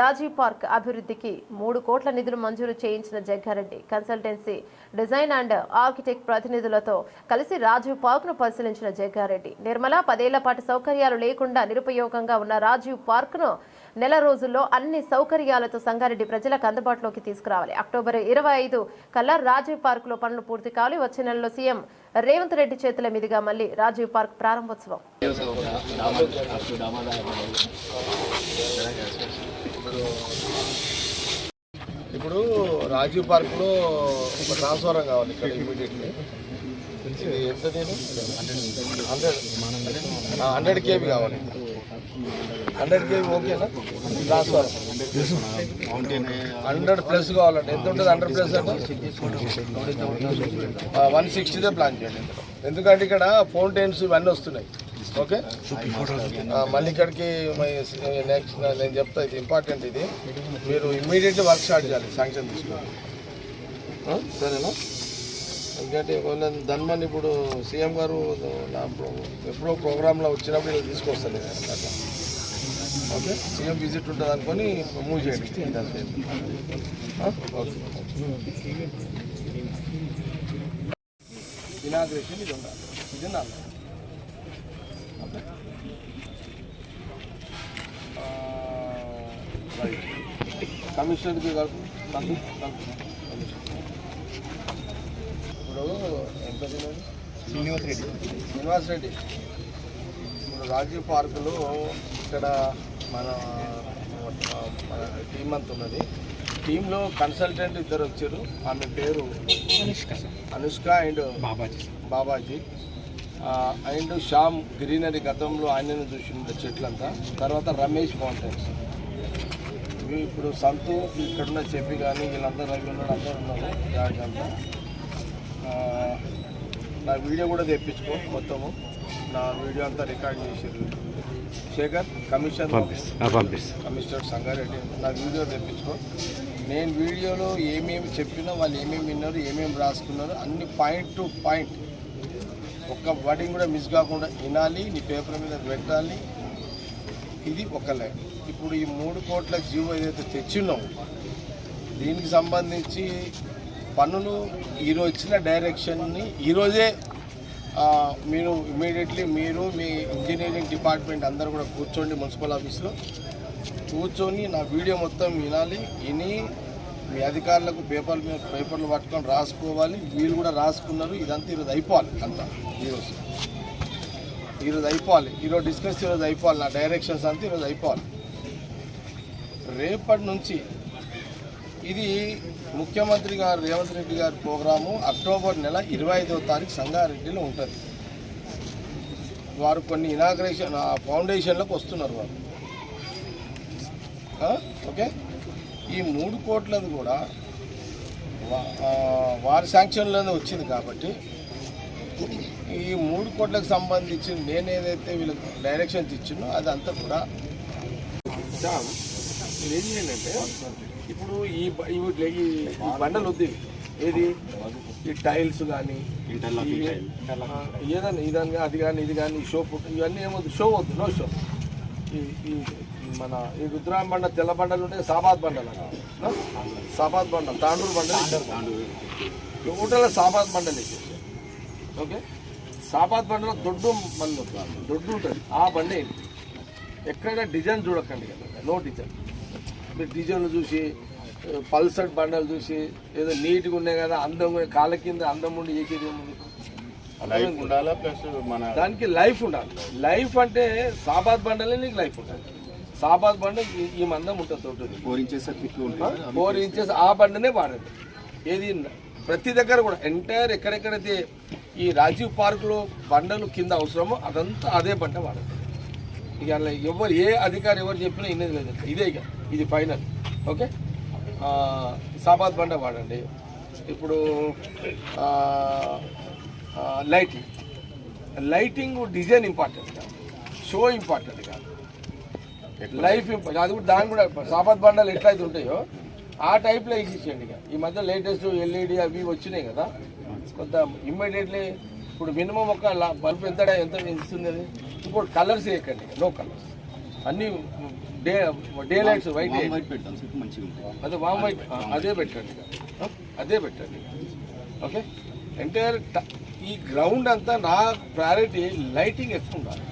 Rajiv park అభివృద్ధికి మూడు కోట్ల నిధులు మంజూరు చేయించిన Jagga Reddy consultancy design and architect ప్రతినిధులతో కలిసి రాజీవ్ పార్క్ను పరిశీలించిన జగ్గారెడ్డి. నిర్మల పదేళ్ళ పాటు సౌకర్యాలు లేకుండా నిరుపయోగంగా ఉన్న రాజీవ్ పార్క్ను నెల రోజుల్లో అన్ని సౌకర్యాలతో సంగారెడ్డి ప్రజలకు అందుబాటులోకి తీసుకురావాలి. అక్టోబర్ ఇరవై ఐదు కల్లా రాజీవ్ పార్క్లో పనులు పూర్తి కావాలి వచ్చే నెలలో సీఎం రేవంత్ రెడ్డి చేతుల మీదుగా మళ్ళీ రాజీవ్ పార్క్ ప్రారంభోత్సవం. ఇప్పుడు రాజీవ్ పార్క్లో ఒక ట్రాన్స్ఫారం కావాలి ఇక్కడ ఇమీడియట్లీ. ఎంత నేను హండ్రెడ్. హండ్రెడ్ కేబీ కావాలి. హండ్రెడ్ కేజీ ఓకేనా హండ్రెడ్ ప్లస్ కావాలండి ఎంత ఉంటుంది? హండ్రెడ్ ప్లస్ అంటే? వన్ సిక్స్టీదే ప్లాన్ చేయండి. ఎందుకంటే ఇక్కడ ఫౌంటైన్స్ ఇవన్నీ వస్తున్నాయి. ఓకే? మళ్ళీ ఇక్కడికి నెక్స్ట్ నేను చెప్తా ఇది ఇంపార్టెంట్ ఇది. మీరు ఇమ్మీడియట్లీ వర్క్ స్టార్ట్ చేయాలి శాంక్షన్ తీసుకోవాలి సరేనా? ఎందుకంటే ఒకవేళ ధన్మని ఇప్పుడు సీఎం గారు నా ప్రో- ఎప్పుడో ప్రోగ్రాంలో వచ్చినప్పుడు ఇలా తీసుకొస్తాను. నేను అట్లా ఓకే? సీఎం విజిట్ ఉంటుంది అనుకొని మూవ్ చేయండి. ఆ, ఓకే. ఇనాగ్రేషన్ ఇది ఉండాలి. ఇది నాలుగు ఓకే? కమిషనర్కి కాదు ఇప్పుడు ఎంత శ్రీనివాస్ రెడ్డి. శ్రీనివాస్ రెడ్డి. ఇప్పుడు రాజీవ్ పార్కులో ఇక్కడ మన మన టీం అంత ఉన్నది. టీంలో కన్సల్టెంట్ ఇద్దరు వచ్చారు. ఆమె పేరు Anushka. Anushka and Babaji. Babaji. And Shyam greenery గతంలో ఆయనను చూసిన చెట్లంతా. తర్వాత రమేష్ మౌంటైన్స్ ఇప్పుడు సంతు ఇక్కడున్న చెప్పి కానీ వీళ్ళందరూ రవి ఉన్నారు అందరూ ఉన్నారు. ఆ, నా వీడియో కూడా తెప్పించుకో మొత్తము. నా వీడియో అంతా రికార్డ్ చేసారు శేఖర్ కమిషన్ కమిషనర్ సంగారెడ్డి నా వీడియో తెప్పించుకో. నేను వీడియోలో ఏమేమి చెప్పినా వాళ్ళు ఏమేమి విన్నారు ఏమేమి రాసుకున్నారు అన్ని పాయింట్ టు పాయింట్ ఒక్క వర్డింగ్ కూడా మిస్ కాకుండా వినాలి నీ పేపర్ మీద పెట్టాలి. ఇది ఒక లైన్. ఇప్పుడు ఈ మూడు కోట్ల జీవో ఏదైతే తెచ్చిన్నామో దీనికి సంబంధించి పనులు ఈరోజు ఇచ్చిన డైరెక్షన్ని ఈరోజే మీరు ఇమీడియట్లీ మీరు మీ ఇంజనీరింగ్ డిపార్ట్మెంట్ అందరూ కూడా కూర్చోండి మున్సిపల్ ఆఫీస్లో. కూర్చొని నా వీడియో మొత్తం వినాలి విని మీ అధికారులకు పేపర్ మీద పేపర్లు పట్టుకొని రాసుకోవాలి. వీళ్ళు కూడా రాసుకున్నారు. ఇదంతా ఈరోజు అయిపోవాలి అంతా ఈరోజు. ఈరోజు అయిపోవాలి. ఈరోజు డిస్కస్ ఈరోజు అయిపోవాలి. నా డైరెక్షన్స్ అంతా ఈరోజు అయిపోవాలి. రేపటి నుంచి ఇది ముఖ్యమంత్రి గారు రేవంత్ రెడ్డి గారి ప్రోగ్రాము. అక్టోబర్ నెల ఇరవై ఐదవ తారీఖు సంగారెడ్డిలో ఉంటుంది. వారు కొన్ని ఇనాగ్రేషన్ ఆ ఫౌండేషన్లకు వస్తున్నారు వారు. ఓకే? ఈ మూడు కోట్లది కూడా వారి శాంక్షన్లోనే వచ్చింది కాబట్టి ఈ మూడు కోట్లకు సంబంధించి నేను ఏదైతే వీళ్ళకి డైరెక్షన్స్ ఇచ్చినో అదంతా కూడా ఏం చేయాలంటే ఇప్పుడు ఈ బండలు వద్దు. ఏది? ఈ టైల్స్ కానీ ఏదైనా ఇదని అది కానీ ఇది కానీ షో ఇవన్నీ ఏమొద్దు షో వద్దు. No show. ఈ మన ఈ రుద్రాం బండ తెల్ల బండలు ఉంటాయి సాబాద్ బండలు? సాబాద్ బండలు తాండూరు బండలు టోటల్ సాబాద్ బండలు ఓకే? సాబాద్ బండలో దొడ్డు ఉంటుంది. దొడ్డు ఉంటుంది. ఆ బండే ఎక్కడైనా డిజైన్ చూడకండి కదా. No design. మీరు డిజైన్లు చూసి పల్సర్ బండలు చూసి ఏదో నీట్గా ఉన్నాయి కదా అందం కాళ్ళ కింద అందం ఉండి చేసేది ఏముంది? ఉండాలా? దానికి లైఫ్ ఉండాలి. లైఫ్ అంటే సాబాద్ బండలే నీకు లైఫ్ ఉంటుంది సాబాద్ బండ ఈ- మందం ఉంటుంది తోటి ఫోర్ ఇంచెస్ ఫోర్ ఇంచెస్ ఆ బండనే వాడండి ఏది ప్రతి దగ్గర కూడా ఎంటైర్ ఎక్కడెక్కడైతే ఈ రాజీవ్ పార్కులో బండలు కింద అవసరమో అదంతా అదే బండ వాడండి ఇక అలా ఎవరు ఏ అధికారి ఎవరు చెప్పినా ఇన్నది లేదు. ఇదే ఇక. ఇది ఫైనల్. ఓకే? సాబాద్ బండ వాడండి. ఇప్పుడు లైటింగ్. లైటింగ్ డిజైన్ ఇంపార్టెంట్ కాదు. షో ఇంపార్టెంట్ కాదు. లైఫ్ ఇంపార్టెంట్ అది కూడా దాని కూడా సాబాద్ బండాలు ఎట్లయితే ఉంటాయో ఆ టైప్లో వేసేసేయండి ఇక. ఈ మధ్య లేటెస్ట్ ఎల్ఈడి అవి వచ్చినాయి కదా. కొంత ఇమ్మీడియట్లీ ఇప్పుడు మినిమం ఒక బల్బ్ ఎంత ఎంత ఇస్తుంది అది? ఇంకోటి కలర్స్ వేయకండి నో కలర్స్ అన్నీ day day lights white white పెడతాం మంచిగా అదే వామ్ వైట్ అదే పెట్టండి. అదే పెట్టండి. ఓకే? ఎంటైర్ ఈ గ్రౌండ్ అంతా నా ప్రయారిటీ లైటింగ్ ఎక్కువ ఉండాలి.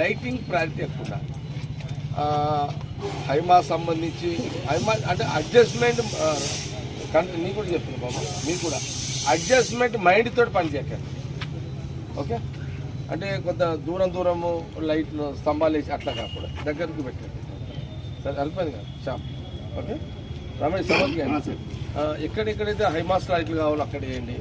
లైటింగ్ ప్రయారిటీ ఎక్కువ ఉండాలి. హైమా సంబంధించి హైమా అంటే అడ్జస్ట్మెంట్ నీకు కూడా చెప్తున్నా బాబు మీకు కూడా. అడ్జస్ట్మెంట్ మైండ్ తోటి పని చేయకండి ఓకే? అంటే కొంత దూరం దూరము లైట్లు స్తంభాలు వేసి అట్లా కాకుండా దగ్గరికి పెట్టండి. సరే అల్పది కాదు? షాప్. ఓకే? రమేష్ సార్. ఎక్కడెక్కడైతే హైమాస్ లైట్లు కావాలో అక్కడ వేయండి.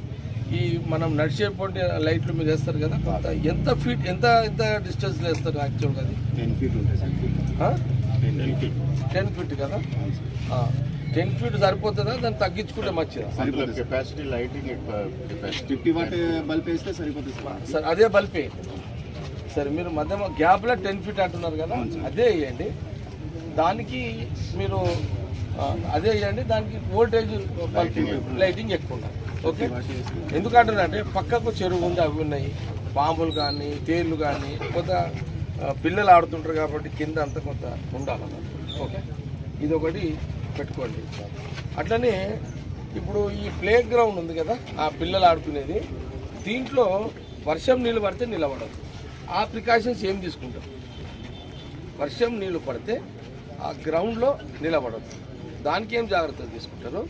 ఈ మనం నడిచే పొంటి లైట్లు మీరు వేస్తారు కదా కొంత ఎంత ఫీట్ ఎంత ఎంత డిస్టెన్స్ వేస్తారు యాక్చువల్గా అది? టెన్ ఫీట్ ఉంటుంది sir. Ten feet. Ten feet కదా? టెన్ ఫీట్ సరిపోతుందా? దాన్ని తగ్గించుకుంటే మంచిదా? Capacity lighting fifty watt bulb వేస్తే సరిపోతుంది సార్. అదే బల్బే సరే మీరు మధ్య గ్యాప్లో టెన్ ఫీట్ అంటున్నారు కదా? అదే వేయండి. దానికి మీరు అదే వేయండి. దానికి వోల్టేజ్ లైటింగ్ ఎక్కువ. ఉండాలి. ఓకే? ఎందుకంటున్నారంటే పక్కకు చెరువు ఉంది అవి ఉన్నాయి. పాములు కానీ తేళ్ళు కానీ కొంత పిల్లలు ఆడుతుంటారు కాబట్టి కింద అంతా కొంత ఉండాలన్నమాట ఓకే? ఇది ఒకటి పెట్టుకోండి. అట్లనే ఇప్పుడు ఈ ప్లే గ్రౌండ్ ఉంది కదా ఆ పిల్లలు ఆడుకునేది దీంట్లో వర్షం నీళ్ళు పడితే నిలబడదు. ఆ ప్రికాషన్స్ ఏం తీసుకుంటాం వర్షం నీళ్ళు పడితే ఆ గ్రౌండ్లో నిలబడదు. దానికి ఏం జాగ్రత్తలు తీసుకుంటారు?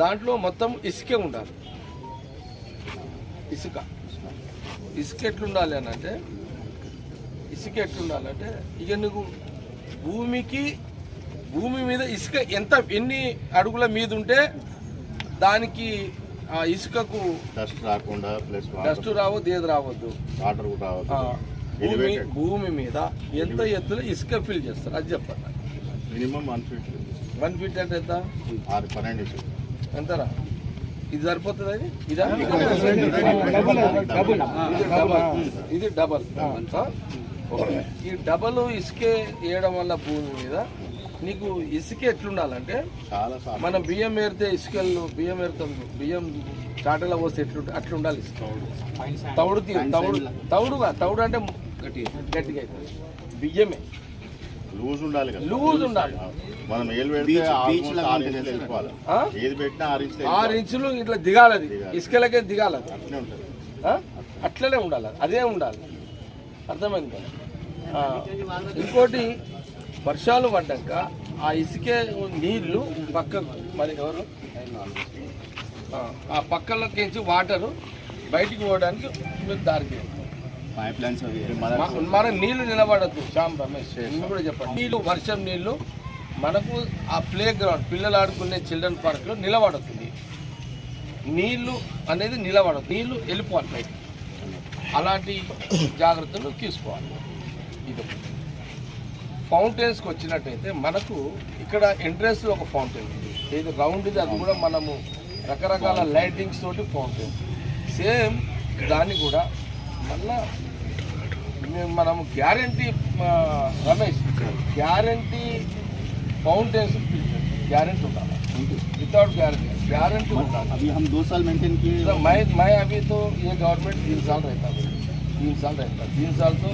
దాంట్లో మొత్తం ఇసుకే ఉండాలి. ఇసుక. ఇసుక ఎట్లుండాలి అని అంటే ఇసుక ఎట్లుండాలంటే ఇక నువ్వు భూమికి భూమి మీద ఇసుక ఎంత ఎన్ని అడుగుల మీద ఉంటే దానికి ఆ ఇసుకకు డస్ట్ రాకుండా ప్లస్ డస్ట్ రావద్దు ఏది రావద్దు. వాటర్ కూడా భూమి భూమి మీద ఎంత ఎత్తులో ఇసుక ఫిల్ చేస్తారు అది చెప్పండి. Minimum one feet one feet అంటే ఎంత? ఆరు పన్నెండు ఎంతరా? ఇది సరిపోతుంది అది ఇదా? ఇది డబల్. ఈ డబల్ ఇసుకే వేయడం వల్ల భూమి మీద నీకు ఇసుక ఎట్లుండాలంటే మనం బియ్యం ఏరితే ఇసుకలు బియ్యం ఏరుతాం బియ్యం చాటలో పోస్తే ఎట్లుంటే అట్లా ఉండాలి ఇసుక. తౌడు తౌడు తౌడుగా తౌడు అంటే గట్టిగా అవుతుంది. బియ్యమే. లూజ్ ఉండాలి కదా. లూజ్ ఉండాలి. మనం ఏలు పెడితే ఆరు ఇంచులు ఇట్లా దిగాలది దిగాలి. ఇసుకలకే దిగాలది ఆ? అట్లనే ఉండాలి. అదే ఉండాలి. అర్థమైంది కదా? ఇంకోటి వర్షాలు పడ్డాక ఆ ఇసుకే నీళ్ళు పక్కకు మరి ఎవరు? ఆ, ఆ పక్కలకించి వాటరు బయటికి పోవడానికి మీరు దారి తీయండి. పైప్ లైన్స్ అవి మన నీళ్ళు నిలబడద్దు శ్యామ్ రమేష్. కూడా చెప్పండి నీళ్ళు వర్షం నీళ్ళు మనకు ఆ ప్లే గ్రౌండ్ పిల్లలు ఆడుకునే చిల్డ్రన్ పార్క్లో నిలబడుతుంది నీళ్ళు అనేది నిలబడదు నీళ్ళు వెళ్ళిపోవాలి బయట అలాంటి జాగ్రత్తలు తీసుకోవాలి. ఇది ఫౌంటైన్స్కి వచ్చినట్టయితే మనకు ఇక్కడ ఎంట్రెన్స్ ఒక ఫౌంటైన్ ఉంది. ఇది రౌండ్ ఇది అది కూడా మనము రకరకాల లైటింగ్స్ తోటి ఫౌంటైన్. సేమ్ దాన్ని కూడా మళ్ళా మనము guarantee Ramesh guarantee fountains guarantee ఉండాలి. Without guarantee. गारंटी होता है अभी हम दो साल मेंटेन किए तो मैं मैं अभी तो ये गवर्नमेंट तीन साल रहता है तीन साल रहता तीन साल तो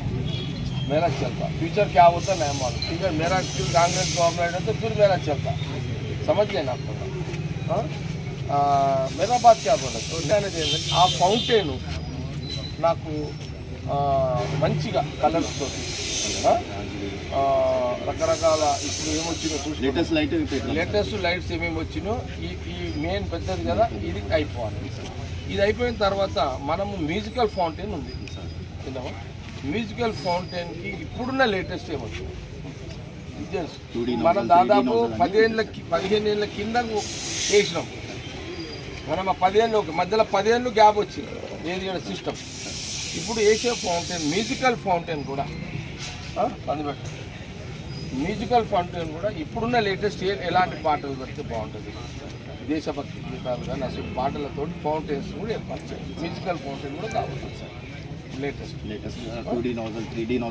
मेरा चलता फ्यूचर क्या होता नहीं मालूम ठीक है मेरा फिर कांग्रेस गवर्नमेंट है तो फिर मेरा चलता समझ गए ना आपको हाँ? आ, मेरा बात क्या बोला तो నేను ఏంటంటే ఆ ఫౌంటైన్ నాకు ఆ, మంచిగా కలర్స్ తోటి ఆ? ఆ, రకరకాల ఇప్పుడు ఏమొచ్చిందో చూసి లేటెస్ట్ లైట్ లేటెస్ట్ లైట్స్ ఏమేమి వచ్చినో ఈ ఈ మెయిన్ పెద్దది కదా ఇది అయిపోవాలి. ఇది అయిపోయిన తర్వాత మనము మ్యూజికల్ ఫౌంటైన్ ఉంది. విన్నామా మ్యూజికల్ ఫౌంటైన్కి ఇప్పుడున్న లేటెస్ట్ ఏమొచ్చింది? ఇది తెలుసు. 2D మనం దాదాపు 3D nozzle అని. పదిహేనుల పదిహేను ఏళ్ళ కింద వేసినాం. మనం ఆ పదిహేను మధ్యలో పదిహేను గ్యాప్ వచ్చింది. ఏది సిస్టమ్ ఇప్పుడు వేసే ఫౌంటైన్ మ్యూజికల్ ఫౌంటైన్ కూడా. ఆ, అది పెట్టు. మ్యూజికల్ ఫంక్షన్ కూడా ఇప్పుడున్న లేటెస్ట్ ఏ ఎలాంటి పాటలు పెడితే బాగుంటుంది? దేశభక్తి గీతాలు కానీ అసలు పాటలతో ఫౌంటైన్స్ కూడా ఏర్పాటు చేయాలి మ్యూజికల్ ఫౌంటైన్ కూడా కావాలి sir latest. Latest two D nozzle three D nozzle